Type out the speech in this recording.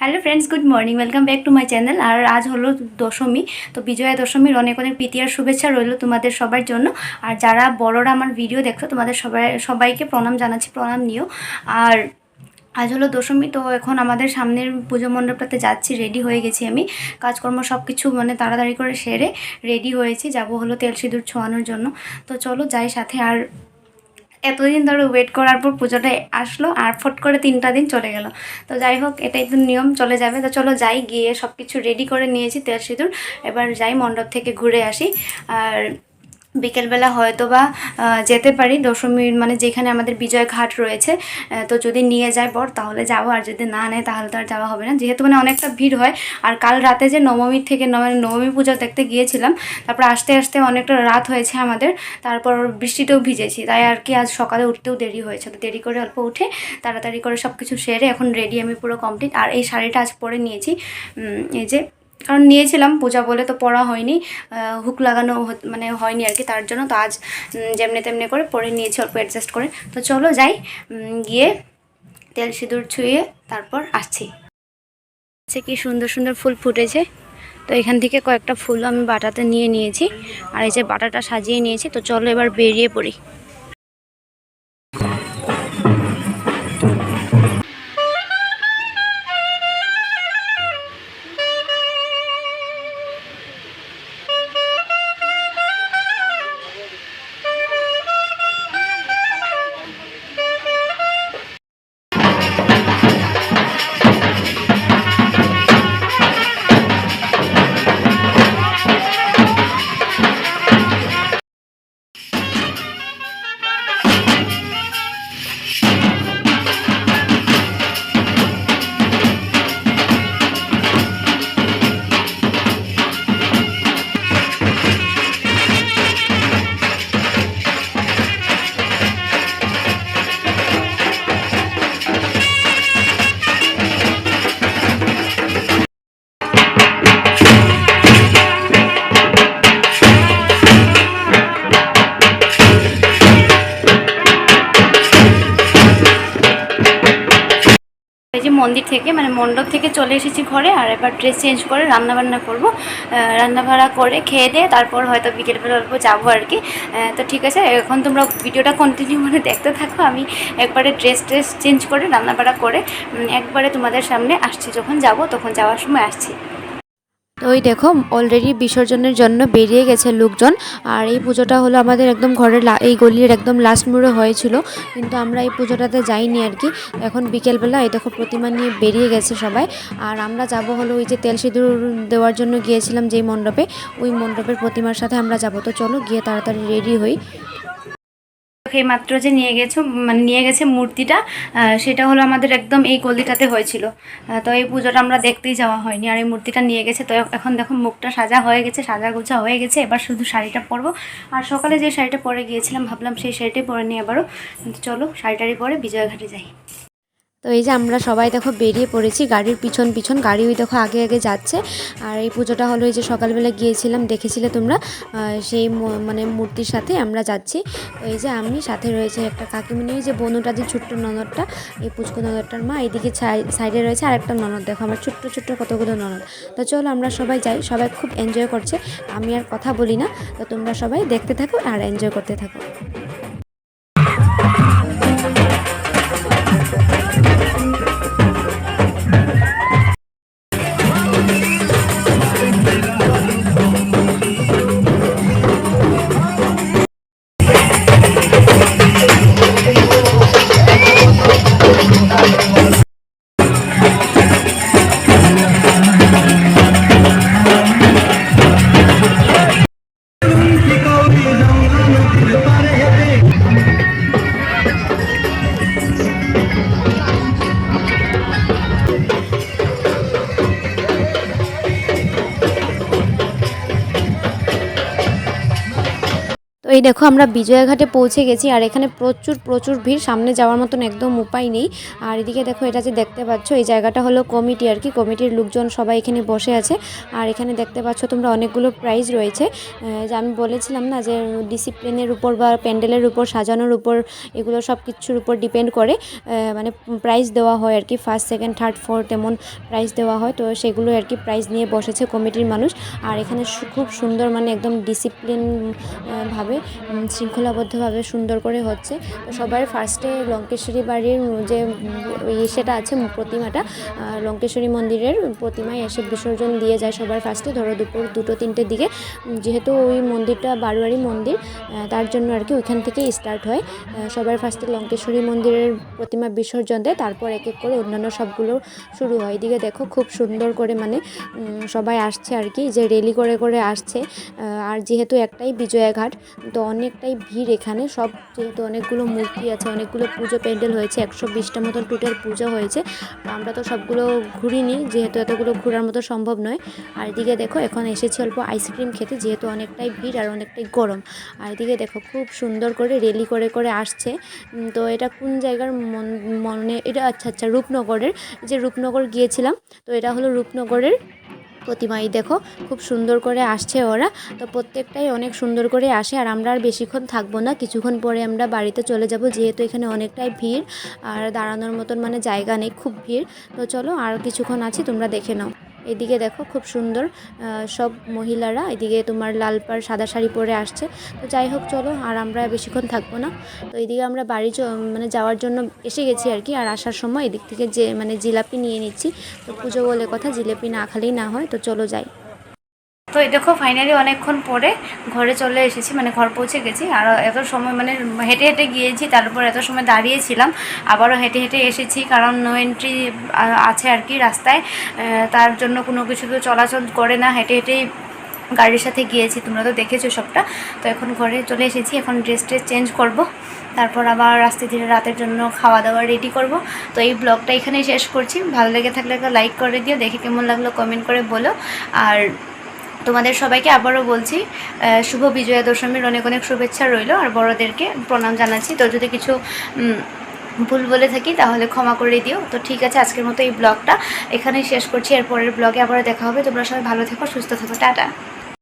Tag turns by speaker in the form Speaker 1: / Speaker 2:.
Speaker 1: Hello friends good morning welcome back to my channel আর আজ হলো দশমী, তো বিজয়া দশমীর অনেক অনেক প্রীতি আর শুভেচ্ছা রইল তোমাদের সবার জন্য। আর যারা বড়রা আমার ভিডিও দেখছ, তোমাদের সবাই, সবাইকে প্রণাম জানাচ্ছি, প্রণাম নিও। আর আজ হলো দশমী, তো এখন আমাদের সামনের পুজো মণ্ডপটাতে যাচ্ছি রেডি হয়ে গেছি আমি। কাজকর্ম সব কিছু মানে তাড়াতাড়ি করে সেরে রেডি হয়েছি, যাব হলো তেল সিঁদুর ছোঁয়ানোর জন্য। তো চলো যাই সাথে। আর এতদিন ধরে ওয়েট করার পর পুজোটা আসলো আর ফট করে তিনটা দিন চলে গেল। তো যাই হোক এটাই তো নিয়ম, চলে যাবে। তো চলো যাই, গিয়ে সব কিছু রেডি করে নিয়েছি তেল সিঁদুর। এবার যাই মণ্ডপ থেকে ঘুরে আসি। আর বিকেলবেলা হয়তো বা যেতে পারি। দশমীর মানে যেখানে আমাদের বিজয় ঘাট রয়েছে তো যদি নিয়ে যায় বর, তাহলে যাব। আর যদি না নেয়, তাহলে তো আর যাওয়া হবে না। যেহেতু মানে অনেকটা ভিড় হয়, আর কাল রাতে যে নবমীর থেকে মানে নবমী পুজো দেখতে গিয়েছিলাম, তারপর আস্তে আস্তে অনেকটা রাত হয়েছে আমাদের, তারপর বৃষ্টিতেও ভিজেছি। তাই আর কি আজ সকালে উঠতেও দেরি হয়েছে তো দেরি করে অল্প উঠে তাড়াতাড়ি করে সব কিছু সেরে এখন রেডি আমি পুরো কমপ্লিট আর এই শাড়িটা আজ পরে নিয়েছি এই যে কারণ নিয়েছিলাম, পূজা বলে তো পড়া হয়নি হুক লাগানো মানে হয়নি আর কি, তার জন্য তো আজ যেমনি তেমনি করে পরে নিয়েছি অল্প অ্যাডজাস্ট করে। তো চলো যাই গিয়ে তেল সিঁদুর ছুঁয়ে তারপর আসছি। সে কি সুন্দর সুন্দর ফুল ফুটেছে। তো এখান থেকে কয়েকটা ফুল আমি বাটাতে নিয়ে নিয়েছি, আর এই যে বাটাটা সাজিয়ে নিয়েছি, তো চলো এবার বেরিয়ে পড়ি। মন্দির থেকে মানে মণ্ডপ থেকে চলে এসেছি ঘরে আর এবার ড্রেস চেঞ্জ করে রান্নাবান্না করব। করব রান্না বান্না করে খেয়ে দিয়ে তারপর হয়তো বিকেলবেলা অল্প যাব আর কি। তো ঠিক আছে, এখন তোমরা ভিডিওটা কন্টিনিউ মানে দেখতে থাকো। আমি একবারে ড্রেস ট্রেস চেঞ্জ করে রান্না বান্না করে একবারে তোমাদের সামনে আসছি। যখন যাব তখন যাওয়ার সময় আসছি। ওই দেখো অলরেডি বিসর্জনের জন্য বেরিয়ে গেছে লোকজন। আর এই পুজোটা হলো আমাদের একদম ঘরের এই গলির একদম লাস্ট মোড়ে হয়েছিল। কিন্তু আমরা এই পুজোটাতে যাইনি আর কি। এখন বিকেলবেলা এই দেখো প্রতিমা নিয়ে বেরিয়ে গেছে সবাই। আর আমরা যাব হলো ওই যে তেল সিঁদুর দেওয়ার জন্য গিয়েছিলাম যেই মণ্ডপে, ওই মণ্ডপের প্রতিমার সাথে আমরা যাব। তো চলো গিয়ে তাড়াতাড়ি রেডি হই। মাত্র যে নিয়ে গেছো মানে নিয়ে গেছে মূর্তিটা সেটা হলো আমাদের একদম এই গলিটাতে হয়েছিল। তো এই পুজোটা আমরা দেখতেই যাওয়া হয়নি। আর এই মূর্তিটা নিয়ে গেছে, তো এখন দেখো মুখটা সাজা হয়ে গেছে সাজা গোছা হয়ে গেছে। এবার শুধু শাড়িটা পরবো। আর সকালে যে শাড়িটা পরে গিয়েছিলাম, ভাবলাম সেই শাড়িটাই পরে নিই আবারও। চলো শাড়িটারি পরে বিজয়ঘাটে যাই। তো এই যে আমরা সবাই দেখো বেরিয়ে পড়েছি, গাড়ির পিছন পিছন, গাড়ি ওই দেখো আগে আগে যাচ্ছে। আর এই পুজোটা হলো এই যে সকালবেলা গিয়েছিলাম, দেখেছিলে তোমরা? সেই মানে মূর্তির সাথে আমরা যাচ্ছি। তো এই যে আমি সাথে রয়েছে একটা কাকিমণি ওই যে বনুটা, যে ছোট্ট ননদটা, এই পুচকু ননদটার মা, এইদিকে সাইডে রয়েছে আর একটা ননদ, দেখো আমার ছোট্ট ছোট্ট কতগুলো ননদ। তো চলো আমরা সবাই যাই, সবাই খুব এনজয় করছে। আমি আর কথা বলি না, তো তোমরা সবাই দেখতে থাকো আর এনজয় করতে থাকো।
Speaker 2: এই দেখো আমরা বিজয়াঘাটে পৌঁছে গেছি আর এখানে প্রচুর প্রচুর ভিড়। সামনে যাওয়ার মতন একদম উপায় নেই। আর এদিকে দেখো, এটা যে দেখতে পাচ্ছ, এই জায়গাটা হলো কমিটি আর কি। কমিটির লোকজন সবাই এখানে বসে আছে। আর এখানে দেখতে পাচ্ছ, তোমরা অনেকগুলো প্রাইজ রয়েছে। যে আমি বলেছিলাম না যে ডিসিপ্লিনের উপর বা প্যান্ডেলের উপর, সাজানোর উপর, এগুলো সব কিছুর উপর ডিপেন্ড করে। মানে প্রাইজ দেওয়া হয় আর কি। ফার্স্ট সেকেন্ড থার্ড ফোর্থ এমন প্রাইজ দেওয়া হয়। তো সেগুলো আর কি প্রাইজ নিয়ে বসেছে কমিটির মানুষ। আর এখানে খুব সুন্দর মানে একদম ডিসিপ্লিন ভাবে উম, শৃঙ্খলাবদ্ধভাবে সুন্দর করে হচ্ছে। তো সবার ফার্স্টে লঙ্কেশ্বরী বাড়ির যে উম, ইসেটা আছে প্রতিমাটা লঙ্কেশ্বরী মন্দিরের প্রতিমায় এসে বিসর্জন দিয়ে যায় সবার ফার্স্টে ধরো দুপুর দুটো তিনটের দিকে যেহেতু ওই মন্দিরটা বারোয়ারি মন্দির তার জন্য আর কি ওইখান থেকেই স্টার্ট হয়। সবার ফার্স্টে লঙ্কেশ্বরী মন্দিরের প্রতিমা বিসর্জন দেয় তারপর এক এক করে অন্যান্য সবগুলো শুরু হয়। এদিকে দেখো খুব সুন্দর করে মানে সবাই আসছে আর কি যে রেলি করে করে আসছে। আর যেহেতু একটাই বিজয়াঘাট তো অনেকটাই ভিড় এখানে। সব যেহেতু অনেকগুলো মূর্তি আছে, অনেকগুলো পুজো প্যান্ডেল হয়েছে, একশো বিশটা মতন টোটাল পুজো হয়েছে। আমরা তো সবগুলো ঘুরিনি, যেহেতু এতগুলো ঘোরার মতো সম্ভব নয়। আর এদিকে দেখো, এখন এসেছি অল্প আইসক্রিম খেতে, যেহেতু অনেকটাই ভিড় আর অনেকটাই গরম। আর এদিকে দেখো, খুব সুন্দর করে রেলি করে করে আসছে। তো এটা কোন জায়গার মন- মনে, এটা আচ্ছা আচ্ছা রূপনগরের। যে রূপনগর গিয়েছিলাম, তো এটা হলো রূপনগরের প্রতিমা। এই দেখো, খুব সুন্দর করে আসছে ওরা। তো প্রত্যেকটাই অনেক সুন্দর করে আসে, আর আমরা আর বেশিক্ষণ থাকব না। কিছুক্ষণ পরে আমরা বাড়িতে চলে যাব, যেহেতু এখানে অনেকটাই ভিড়, আর দাঁড়ানোর মতন মানে জায়গা নেই, খুব ভিড়। তো চলো আর কিছুক্ষণ আছি, তোমরা দেখে নাও। এদিকে দেখো খুব সুন্দর সব মহিলারা, এদিকে তোমার লাল পাড় সাদা শাড়ি পরে আসছে। তো যাই হোক, চলো, আর আমরা বেশিক্ষণ থাকব না। তো এদিকে আমরা বাড়ি মানে যাওয়ার জন্য এসে গেছি আর কি, আর আসার সময় এদিক থেকে যে মানে জিলাপি নিয়ে নিচ্ছি। তো পুজো বলে কথা, জিলাপি না খালেই না হয়, তো চলো যাই।
Speaker 1: তো এই দেখো ফাইনালি অনেকক্ষণ পরে ঘরে চলে এসেছি মানে ঘর পৌঁছে গেছি। আর এত সময় মানে হেঁটে হেঁটে গিয়েছি তারপর এত সময় দাঁড়িয়েছিলাম। আবারও হেঁটে হেঁটে এসেছি, কারণ নো এন্ট্রি আছে আর কি রাস্তায়। তার জন্য কোনো কিছু তো চলাচল করে না, হেঁটে হেঁটেই গাড়ির সাথে গিয়েছি, তোমরা তো দেখেছ সবটা। তো এখন ঘরে চলে এসেছি, এখন ড্রেস ট্রেস চেঞ্জ করব। তারপর আবার রাস্তে ধীরে রাতের জন্য খাওয়া দাওয়া রেডি করব। তো এই ব্লগটা এখানেই শেষ করছি। ভালো লেগে থাকলে একটা লাইক করে দিও, দেখে কেমন লাগল কমেন্ট করে বলো। আর তোমাদের সবাইকে আবারও বলছি শুভ বিজয়া দশমীর অনেক অনেক শুভেচ্ছা রইল আর বড়দেরকে প্রণাম জানাচ্ছি। তো যদি কিছু ভুল বলে থাকি তাহলে ক্ষমা করে দিও। তো ঠিক আছে, আজকের মতো এই ব্লগটা এখানেই শেষ করছি। এরপরের ব্লগে আবারও দেখা হবে। তোমরা সবাই ভালো থেকো, সুস্থ থেকো। টাটা।